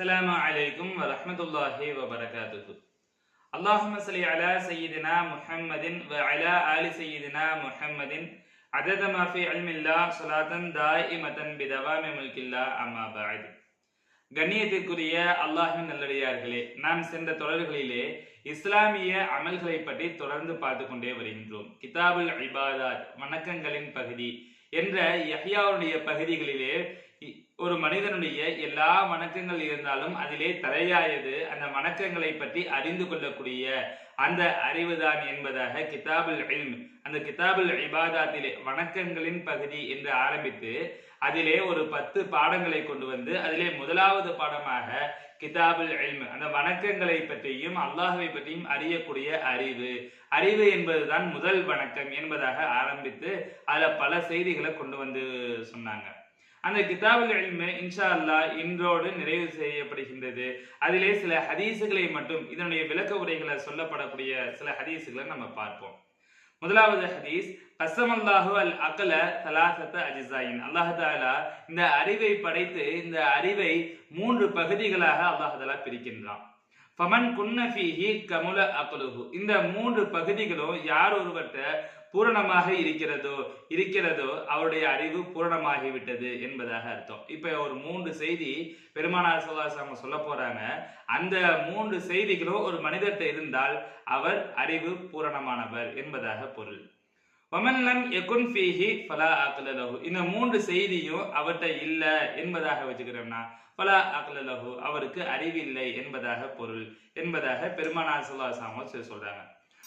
السلام عليكم ورحمة الله وبركاته اللهم صل على سيدنا محمد وعلى آل سيدنا محمد عدد ما في علم الله صلاة دائمة بدوام ملك الله أما بعد கண்ணியத்திற்குரிய அல்லாஹின் நல்லடியார்களே நாம் சென்ற தொடர்களிலே இஸ்லாமிய அமல்களை பற்றி தொடர்ந்து பார்த்து கொண்டே வருகின்றோம் கிதாபுல் இபாதாத் வணக்கங்களின் பகுதி என்ற யஹ்யாவுடைய பகுதிகளிலே இ- ஒரு மனிதனுடைய எல்லா வணக்கங்கள் இருந்தாலும் அதிலே தலையாயது அந்த வணக்கங்களை பற்றி அறிந்து கொள்ளக்கூடிய அந்த அறிவுதான் என்பதாக கிதாபுல் இல்ம் அந்த கிதாபுல் இபாதாத்திலே வணக்கங்களின் பகுதி என்று ஆரம்பித்து அதிலே ஒரு பத்து பாடங்களை கொண்டு வந்து அதிலே முதலாவது பாடமாக கிதாபுல் இல்ம் அந்த வணக்கங்களை பற்றியும் அல்லாஹுவை பற்றியும் அறியக்கூடிய அறிவு. அறிவு என்பதுதான் முதல் வணக்கம் என்பதாக ஆரம்பித்து அதில் பல செய்திகளை கொண்டு வந்து சொன்னாங்க. அந்த கிதாபுல் இல்மு இன்ஷா அல்லாஹ் இன்றோடு நிறைவு செய்யப்படுகின்றது. அதிலே சில ஹதீஸுகளை மட்டும் இதனுடைய விளக்க உரைகளை சொல்லப்படக்கூடிய சில ஹதீஸுகளை நம்ம பார்ப்போம். முதலாவது ஹதீஸ் கசமல்லாஹு அல் அகல தலாசத்த அஜிசாயின் அல்லாஹ் தாலா இந்த அறிவை படைத்து இந்த அறிவை மூன்று பகுதிகளாக அல்லாஹ் தாலா பிரிக்கின்றான். ஃபமன் குன்னஃபீஹி கமுல அக்லுஹு. இந்த மூன்று பகுதிகளும் யார் ஒருவர்கிட்ட பூரணமாக இருக்கிறதோ இருக்கிறதோ அவருடைய அறிவு பூரணமாகிவிட்டது என்பதாக அர்த்தம். இப்ப ஒரு மூன்று செய்தி பெருமானார் சொல்லாசாம சொல்ல போறாங்க. அந்த மூன்று செய்திகளும் ஒரு மனிதர்கிட்ட இருந்தால் அவர் அறிவு பூரணமானவர் என்பதாக பொருள். வமன்லம் எகுன் ஃபீஹி ஃபலா அக்லலஹு இந்த மூன்று செய்தியும் அவர்கிட்ட இல்லை என்பதாக வச்சுக்கிறோம்னா ஃபலா அக்லலஹு அவருக்கு அறிவில்லை என்பதாக பொருள். என்பதாக பெருமானார் சொல்லாசாம சொல்றாங்க.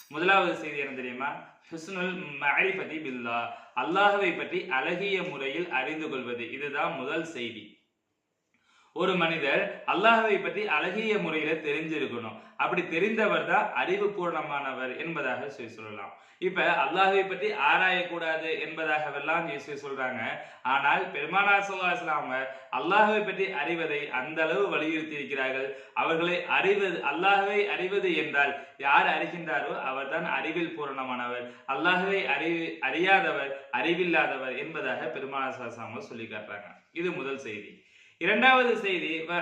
முதலாவது செய்தி என்ன தெரியுமா? ஹுஸ்னுல் மஅரிஃபதி பில்லா. அல்லாஹவை பற்றி அழகிய முறையில் அறிந்து கொள்வது. இதுதான் முதல் செய்தி. ஒரு மனிதர் அல்லாஹவை பற்றி அழகிய முறையில தெரிஞ்சிருக்கணும். அப்படி தெரிந்தவர் தான் அறிவு பூர்ணமானவர் என்பதாக சொல்லி சொல்லலாம். இப்ப அல்லாஹை பற்றி ஆராயக்கூடாது என்பதாகவெல்லாம் இயேசு சொல்றாங்க. ஆனால் பெருமானா சொல்லாஸ்லாம் அல்லாஹ்வை பற்றி அறிவதை அந்த அளவு வலியுறுத்தி இருக்கிறார்கள் அவர்களை அறிவது அல்லாஹவை அறிவது என்றால் யார் அறிகின்றாரோ அவர்தான் அறிவில் பூரணமானவர். அல்லாஹவை அறிவி அறியாதவர் அறிவில்லாதவர் என்பதாக பெருமானா சொல்லாஸ்லாம் சொல்லி காட்டுறாங்க. இது முதல் செய்தி. இரண்டாவது செய்தி வ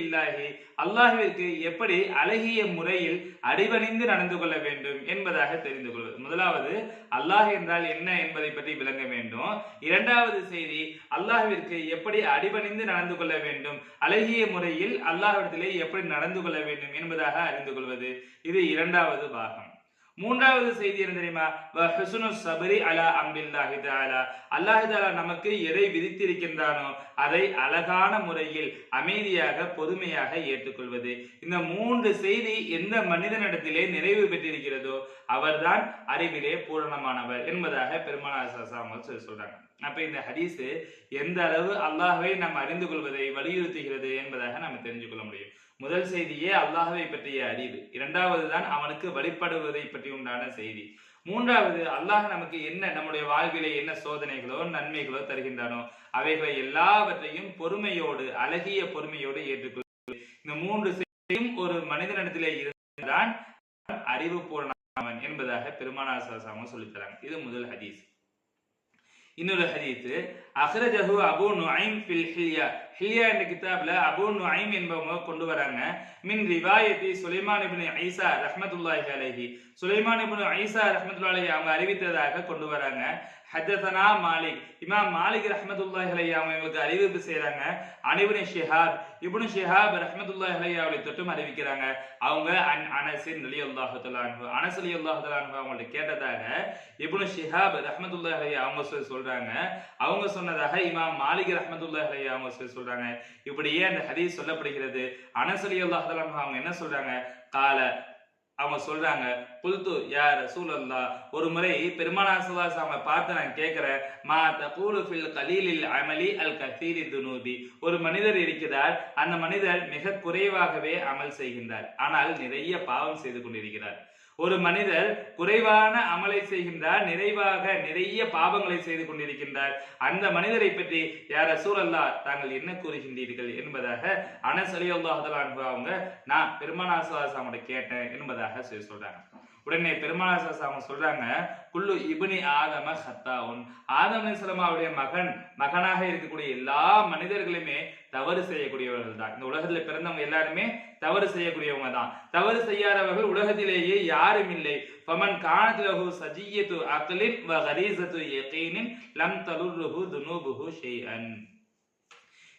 இல்லாஹி அல்லாஹ்விற்கு எப்படி அழகிய முறையில் அடிபணிந்து நடந்து கொள்ள வேண்டும் என்பதாக தெரிந்து கொள்வது. முதலாவது அல்லாஹ் என்றால் என்ன என்பதை பற்றி விளங்க வேண்டும். இரண்டாவது செய்தி அல்லாஹிற்கு எப்படி அடிபணிந்து நடந்து கொள்ள வேண்டும் அழகிய முறையில் அல்லாஹ்விடத்திலே எப்படி நடந்து கொள்ள வேண்டும் என்பதாக அறிந்து கொள்வது. இது இரண்டாவது பாகம். மூன்றாவது செய்தி என்ன தெரியுமா? வ ஹுஸ்னு சபரி அலா அம்பில்லாஹி நமக்கு எதை விதித்திருக்கின்றானோ அதை அழகான முறையில் அமைதியாக பொறுமையாக ஏற்றுக்கொள்வது. இந்த மூன்று செய்தி எந்த மனிதனிடத்திலே நிறைவு பெற்றிருக்கிறதோ அவர்தான் அறிவிலே பூரணமானவர் என்பதாக பெருமானார் சாசாமல் சொல்லி சொல்றாங்க. அப்ப இந்த ஹதீஸ் எந்த அளவு அல்லாஹை நாம் அறிந்து கொள்வதை வலியுறுத்துகிறது என்பதாக நம்ம தெரிஞ்சு கொள்ள முடியும். முதல் செய்தியே அல்லாஹவை பற்றிய அறிவு இரண்டாவது தான் அவனுக்கு வழிபடுவதை பற்றி உண்டான செய்தி. மூன்றாவது அல்லாஹ் நமக்கு என்ன நம்முடைய வாழ்விலே என்ன சோதனைகளோ நன்மைகளோ தருகின்றானோ அவைகளை எல்லாவற்றையும் பொறுமையோடு அழகிய பொறுமையோடு ஏற்றுக்கொள்ள இந்த மூன்று செய்தியும் ஒரு மனிதனிடத்திலே இருந்தான் அறிவு பூரணவன் என்பதாக பெருமானார் சாசாம தராங்க இது முதல் ஹதீஸ். இன்னொரு ஹதீத்து அஹ்ரஜஹு அபு நுஐம் ஃபில் ஹில்யா. ஹில்யா என்ற கிதாப்ல அபு நுஐம் என்பவங்க கொண்டு வராங்க. மின் ரிவாயத்தி சுலைமான் இபின் ஐசா ரஹ்மத்துல்லாஹி அலஹி. சுலைமான் இப்னு ஐசா ரஹமத்துல்லாஹி அவங்க அறிவித்ததாக கொண்டு வராங்க. ஹஜ்ஜதனா மாலிக். இமாம் மாலிக் ரஹமத்துல்லாஹி அலையா அவங்க எங்களுக்கு அறிவிப்பு செய்யறாங்க அனிபுனி ஷிஹாப் இப்னு ஷிஹாப் ரஹமத்துல்லாஹி அவளை தொட்டும் அறிவிக்கிறாங்க. அவங்க அன் அனசின் ரலியல்லாஹு தஆலா அன்ஹு அனஸ் ரலியல்லாஹு தஆலா அன்ஹு அவங்கள்ட்ட கேட்டதாக இப்னு ஷிஹாப் ரஹமத்துல்லாஹி அவங்க சொல்லி சொல்றாங்க. அவங்க சொன்னதாக இமாம் மாலிக் ரஹமத்துல்லாஹி அலையா அவங்க சொல்லி சொல்றாங்க. இப்படியே அந்த ஹதீஸ் சொல்லப்படுகிறது. அனஸ் ரலியல்லாஹு தஆலா அவங்க என்ன சொல்றாங்க? கால அவங்க சொல்றாங்க புல்து யா ரசூலல்லா ஒரு முறை பெருமானார் ஸல்லல்லாஹு பார்த்து நான் கேட்கிறேன் மா தகூலு ஃபில் கலீலில் அமலி அல் கசீரி துனூபி. ஒரு மனிதர் இருக்கிறார் அந்த மனிதர் மிக குறைவாகவே அமல் செய்கின்றார். ஆனால் நிறைய பாவம் செய்து கொண்டிருக்கிறார். ஒரு மனிதர் குறைவான அமலை செய்கின்றார் நிறைவாக நிறைய பாவங்களை செய்து கொண்டிருக்கின்றார். அந்த மனிதரை பற்றி யார சூழல்லா தாங்கள் என்ன கூறுகின்றீர்கள்? என்பதாக அனஸ் அலி அவங்க நான் பெருமானாசாமோட கேட்டேன் என்பதாக சொல்லி சொல்றாங்க. உடனே பெருமாள் அவங்க சொல்றாங்க குல்லு இபினி ஆதம ஹத்தாவுன். ஆதம் அலிஸ்லாமாவுடைய மகன் மகனாக இருக்கக்கூடிய எல்லா மனிதர்களுமே தவறு செய்யக்கூடியவர்கள் தான். இந்த உலகத்துல பிறந்தவங்க எல்லாருமே தவறு செய்யக்கூடியவங்க தான். தவறு செய்யாதவர்கள் உலகத்திலேயே யாரும் இல்லை. பமன் காணத்திலகு சஜியத்து அக்லின் வ ஹரீசத்து யகீனின் லம் தலுர்ருஹு துனூபுஹு ஷைஅன்.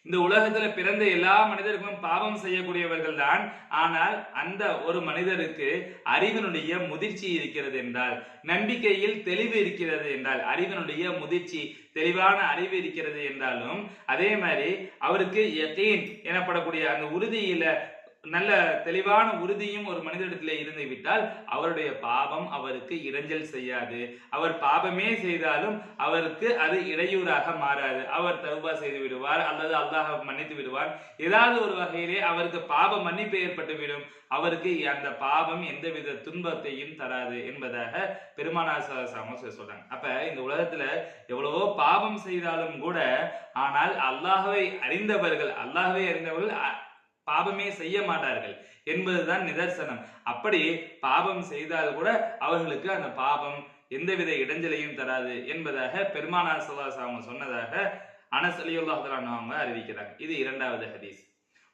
இந்த உலகத்துல பிறந்த எல்லா மனிதருக்கும் பாவம் செய்யக்கூடியவர்கள் தான் ஆனால் அந்த ஒரு மனிதருக்கு அறிவினுடைய முதிர்ச்சி இருக்கிறது என்றால் நம்பிக்கையில் தெளிவு இருக்கிறது என்றால் அறிவினுடைய முதிர்ச்சி தெளிவான அறிவு இருக்கிறது என்றாலும் அதே மாதிரி அவருக்கு எனப்படக்கூடிய அந்த உறுதியில நல்ல தெளிவான உறுதியும் ஒரு மனிதனிடத்திலே இருந்து விட்டால் அவருடைய பாவம் அவருக்கு இடைஞ்சல் செய்யாது. அவர் பாவமே செய்தாலும் அவருக்கு அது இடையூறாக மாறாது. அவர் தௌபா செய்து விடுவார் அல்லது அல்லாஹ் மன்னித்து விடுவார். ஏதாவது ஒரு வகையிலே அவருக்கு பாவ மன்னிப்பு ஏற்பட்டு விடும் அவருக்கு அந்த பாவம் எந்தவித துன்பத்தையும் தராது என்பதாக பெருமானார் சொல்றாங்க. அப்ப இந்த உலகத்துல எவ்வளவோ பாவம் செய்தாலும் கூட ஆனால் அல்லாஹவை அறிந்தவர்கள் அல்லாஹவை அறிந்தவர்கள் பாபமே செய்ய மாட்டார்கள் என்பதுதான் நிதர்சனம். அப்படி பாபம் செய்தால் கூட அவர்களுக்கு அந்த பாபம் எந்தவித இடைஞ்சலையும் தராது என்பதாக பெருமானார் சல்லாஸ் அவங்க சொன்னதாக அனஸ் அவங்க அறிவிக்கிறாங்க. இது இரண்டாவது ஹதீஸ்.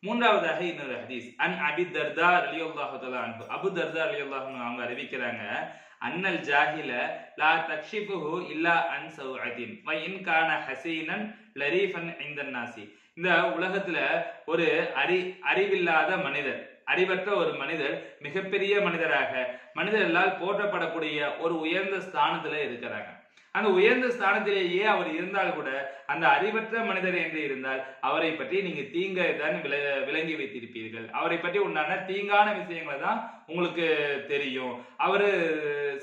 மூன்றாவதாக இன்னொரு ஹதீஸ். அன் அபி தர்தா அலியுல்லாஹு அன்பு அபு தர்தா அலியுல்லாஹன் அவங்க அறிவிக்கிறாங்க அன்னல் ஜாஹில லா தக்ஷிபுஹு இல்லா அன் சௌஅதின் வ இன் கான ஹசீனன் லரீஃபன் இந்தன் நாசி. இந்த உலகத்துல ஒரு அறி அறிவில்லாத மனிதர் அறிவற்ற ஒரு மனிதர் மிகப்பெரிய மனிதராக மனிதர்களால் போற்றப்படக்கூடிய ஒரு உயர்ந்த ஸ்தானத்துல இருக்கிறாங்க. அந்த உயர்ந்த ஸ்தானத்திலேயே அவர் இருந்தால் கூட அந்த அறிவற்ற மனிதர் என்று இருந்தால் அவரை பற்றி நீங்க தீங்கை தான் விள விளங்கி வைத்திருப்பீர்கள். அவரை பற்றி உண்டான தீங்கான விஷயங்களை தான் உங்களுக்கு தெரியும். அவர்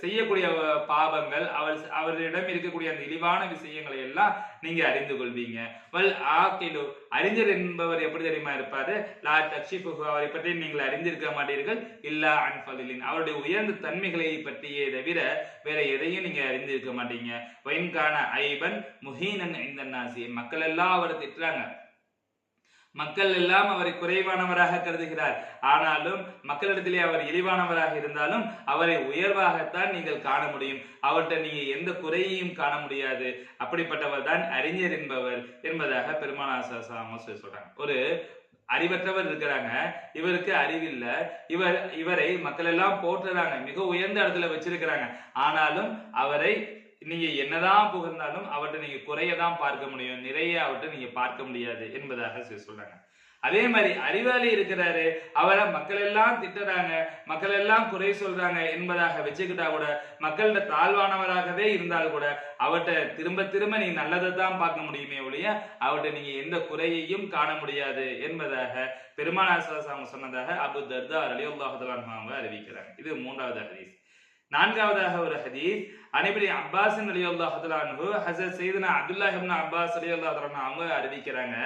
செய்யக்கூடிய பாவங்கள் அவர் அவரிடம் இருக்கக்கூடிய அந்த இழிவான விஷயங்களை எல்லாம் நீங்க அறிந்து கொள்வீங்க. வல் ஆக்கிலு அறிஞர் என்பவர் எப்படி தெரியுமா இருப்பாரு? லா தக்ஷிஃபுஹு அவரை பற்றி நீங்கள் அறிந்திருக்க மாட்டீர்கள். இல்லா அன்பலின் அவருடைய உயர்ந்த தன்மைகளை பற்றியே தவிர வேற எதையும் நீங்க அறிந்திருக்க மாட்டீங்க. வைன்கான ஐபன் முஹீனன் இந்த நாசி மக்கள் எல்லாம் அவரை திட்டுறாங்க. மக்கள் எல்லாம் அவரை குறைவானவராக கருதுகிறார். ஆனாலும் மக்களிடத்திலே அவர் இழிவானவராக இருந்தாலும் அவரை உயர்வாகத்தான் நீங்கள் காண முடியும். அவர்கிட்ட நீங்க எந்த குறையையும் காண முடியாது. அப்படிப்பட்டவர் தான் அறிஞர் என்பவர் என்பதாக பெருமானாசா சொல்றாங்க. ஒரு அறிவற்றவர் இருக்கிறாங்க. இவருக்கு அறிவில்ல. இவர் இவரை மக்கள் எல்லாம் போற்றுறாங்க. மிக உயர்ந்த இடத்துல வச்சிருக்கிறாங்க. ஆனாலும் அவரை நீங்க என்னதான் புகழ்ந்தாலும் அவற்றை நீங்க குறையதான் பார்க்க முடியும். நிறைய அவர்கிட்ட நீங்க பார்க்க முடியாது என்பதாக சொல்றாங்க. அதே மாதிரி அறிவாளி இருக்கிறாரு. அவரை மக்கள் எல்லாம் திட்டுறாங்க. மக்கள் எல்லாம் குறை சொல்றாங்க என்பதாக வச்சுக்கிட்டா கூட மக்கள்கிட்ட தாழ்வானவராகவே இருந்தால் கூட அவர்கிட்ட திரும்ப திரும்ப நீங்க நல்லதை தான் பார்க்க முடியுமே ஒழிய அவர்கிட்ட நீங்க எந்த குறையையும் காண முடியாது என்பதாக பெருமானார் அவங்க சொன்னதாக அபு தர்தா அலி அவங்க அறிவிக்கிறாங்க. இது மூன்றாவது ஹதீஸ். நான்காவதாக ஒரு ஹதீஸ். அனைபடி அப்பாஸ் அலி அல்லாஹு ஹசத் செய்தனா அப்துல்லா இப்னு அப்பாஸ் அலி அல்லாஹ் அவங்க அறிவிக்கிறாங்க.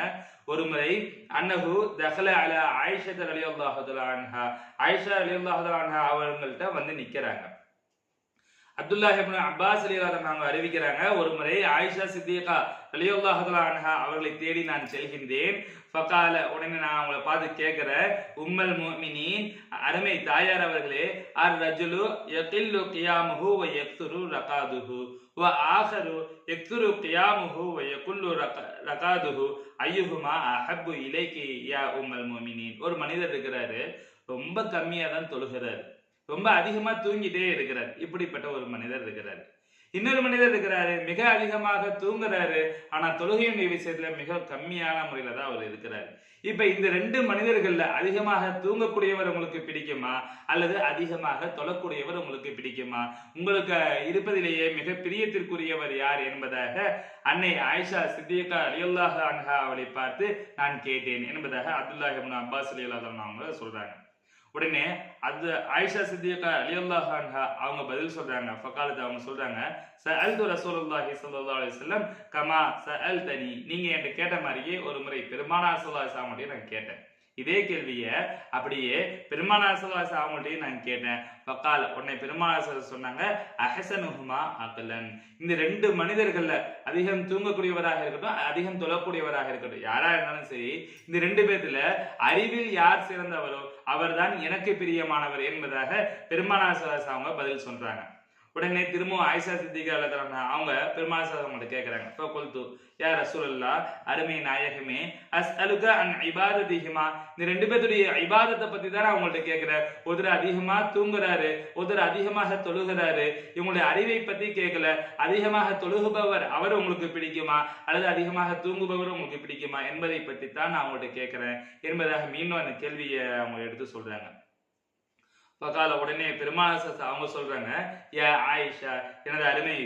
ஒரு முறை அன்னஹு தஹல அல ஆயிஷத் அலி அல்லாஹு அன்ஹா. ஆயிஷா அலி அல்லாஹு அன்ஹா அவங்கள்ட்ட வந்து நிக்கிறாங்க. அப்துல்லா இப்னு அப்பாஸ் அலி அல்லாஹ் அவங்க அறிவிக்கிறாங்க. ஒரு முறை ஆயிஷா சித்திகா அலி அல்லாஹு அன்ஹா அவர்களை தேடி நான் செல்கின்றேன். ஃபகால உடனே நான் அவங்கள பார்த்து கேட்குறேன். உம்மல் மோமினி அருமை தாயார் அவர்களே அர் ரஜுலு யகில்லு கியாமுஹு வ யக்துரு ரகாதுஹு. வ ஆஹரு யக்துரு கியாமுஹு வ யகுல்லு ரக- ரகாதுஹு. ஐயுகுமா அஹப்பு இலைக்கு யா உம்மல் மோமினின் ஒரு மனிதர் இருக்கிறாரு. ரொம்ப கம்மியாக தான் தொழுகிறார். ரொம்ப அதிகமா தூங்கிட்டே இருக்கிறார். இப்படிப்பட்ட ஒரு மனிதர் இருக்கிறார். இன்னொரு மனிதர் இருக்கிறாரு மிக அதிகமாக தூங்குறாரு ஆனா தொழுகையுடைய விஷயத்துல மிக கம்மியான முறையில தான் அவர் இருக்கிறாரு. இப்ப இந்த ரெண்டு மனிதர்கள்ல அதிகமாக தூங்கக்கூடியவர் உங்களுக்கு பிடிக்குமா? அல்லது அதிகமாக தொழக்கூடியவர் உங்களுக்கு பிடிக்குமா? உங்களுக்கு இருப்பதிலேயே மிக பிரியத்திற்குரியவர் யார் என்பதாக அன்னை ஆயிஷா சித்தியக்கா அலியுல்லாஹ் அன்ஹா அவளை பார்த்து நான் கேட்டேன் என்பதாக அப்துல்லாஹ் அப்பாஸ் அலி அலியுல்லாஹ் அவங்க சொல்றாங்க. உடனே அது ஆயிஷா சித்தியக்கா அலியுல்லாஹான்ஹா அவங்க பதில் சொல்றாங்க ஃபக்காலத்து அவங்க சொல்றாங்க சஅல்து ரசூலுல்லாஹி சல்லா அலி சொல்லம் கமா சஅல்தனி. நீங்க என்கிட்ட கேட்ட மாதிரியே ஒரு முறை பெருமானா சொல்லா சாமட்டியும் நான் கேட்டேன். இதே கேள்விய அப்படியே பெருமானாசவாச அவங்கள்ட்டையும் நான் கேட்டேன். பக்கால் உடனே பெருமானாச சொன்னாங்க அஹசனுஹுமா அகலன். இந்த ரெண்டு மனிதர்கள்ல அதிகம் தூங்கக்கூடியவராக இருக்கட்டும் அதிகம் தொழக்கூடியவராக இருக்கட்டும் யாரா இருந்தாலும் சரி இந்த ரெண்டு பேர்த்துல அறிவில் யார் சிறந்தவரோ அவர்தான் எனக்கு பிரியமானவர் என்பதாக பெருமானாசவாச அவங்க பதில் சொல்றாங்க. உடனே திரும்பவும் ஆயிஷா சித்திகா அவங்க பெருமாள் அவங்கள்ட்ட கேட்கறாங்க இப்போ கொல்து யா ரசூலல்லா அருமை நாயகமே அஸ் அலுக அன் இபாததிஹிமா. இந்த ரெண்டு பேருடைய இபாதத்தை பத்தி தானே அவங்கள்ட்ட உங்கள்ட்ட ஒருத்தர் அதிகமா தூங்குறாரு ஒருத்தர் அதிகமாக தொழுகிறாரு. இவங்களுடைய அறிவை பத்தி கேட்கல அதிகமாக தொழுகுபவர் அவர் உங்களுக்கு பிடிக்குமா? அல்லது அதிகமாக தூங்குபவர் உங்களுக்கு பிடிக்குமா? என்பதை பற்றி தான் நான் அவங்கள்ட்ட கேட்கிறேன் என்பதாக மீண்டும் அந்த கேள்வியை அவங்க எடுத்து சொல்றாங்க. பக்கால உடனே பெருமாள் அவங்க சொல்றாங்க ஏ ஆயிஷா எனது அருமை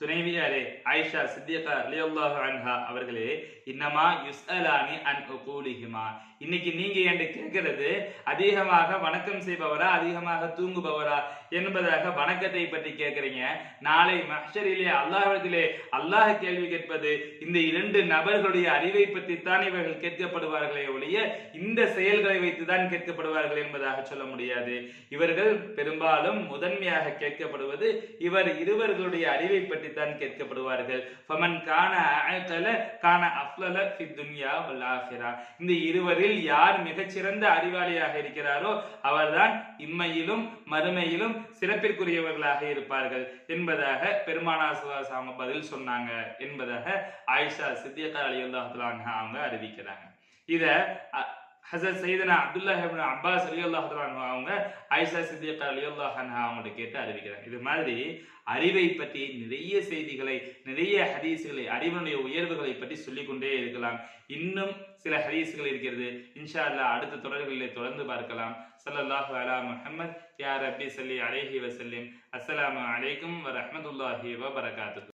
துணைவியாரே ஆயிஷா சித்தியகா லியல்லாஹு அன்ஹா அவர்களே இன்னமா யுஸ்அலானி அன் உகூலிஹிமா. இன்னைக்கு நீங்க என்று கேட்கிறது அதிகமாக வணக்கம் செய்பவரா அதிகமாக தூங்குபவரா? என்பதாக வணக்கத்தை பற்றி கேட்கிறீங்க. நாளை மஹரிலே அல்லாஹ்விடத்திலே அல்லாஹ் கேள்வி கேட்பது இந்த இரண்டு நபர்களுடைய அறிவை பற்றி தான் இவர்கள் கேட்கப்படுவார்களே ஒழிய இந்த செயல்களை வைத்து தான் கேட்கப்படுவார்கள் என்பதாக சொல்ல முடியாது. இவர்கள் பெரும்பாலும் முதன்மையாக கேட்கப்படுவது இவர் இருவர்களுடைய அறிவை பற்றி தான் கேட்கப்படுவார்கள். ஃபமன் கான அஅகல கான அஃலல ஃபி துன்யா வல் இந்த இருவரில் யார் மிகச்சிறந்த அறிவாளியாக இருக்கிறாரோ அவர்தான் இம்மையிலும் மறுமையிலும் சிறப்பிற்குரியவர்களாக இருப்பார்கள் என்பதாக பெருமானா சுவாசாம பதில் சொன்னாங்க என்பதாக ஆயிஷா சித்தியக்கா அலி அல்லாஹ் அவங்க அறிவிக்கிறாங்க. இத ஹசரத் சைதனா அப்துல்லா இப்னு அப்பாஸ் அலி அல்லாஹ் அவங்க ஐசா சித்தியக்கா அலி அல்லாஹ் அவங்கள்ட்ட கேட்டு அறிவிக்கிறாங்க. இது மாதிரி அறிவை பற்றி நிறைய செய்திகளை நிறைய ஹதீஸுகளை அறிவனுடைய உயர்வுகளை பற்றி சொல்லிக்கொண்டே இருக்கலாம். இன்னும் சில ஹதீஸ்கள் இருக்கிறது. இன்ஷா அல்லாஹ் அடுத்த தொடர்களிலே தொடர்ந்து பார்க்கலாம். ஸல்லல்லாஹு அலா முஹம்மத் யார் ரப்பி ஸல்லி அலேஹி வசல்லிம் அஸ்ஸலாமு அலைக்கும் வரமத்துல்லாஹி ரஹ்மத்துல்லாஹி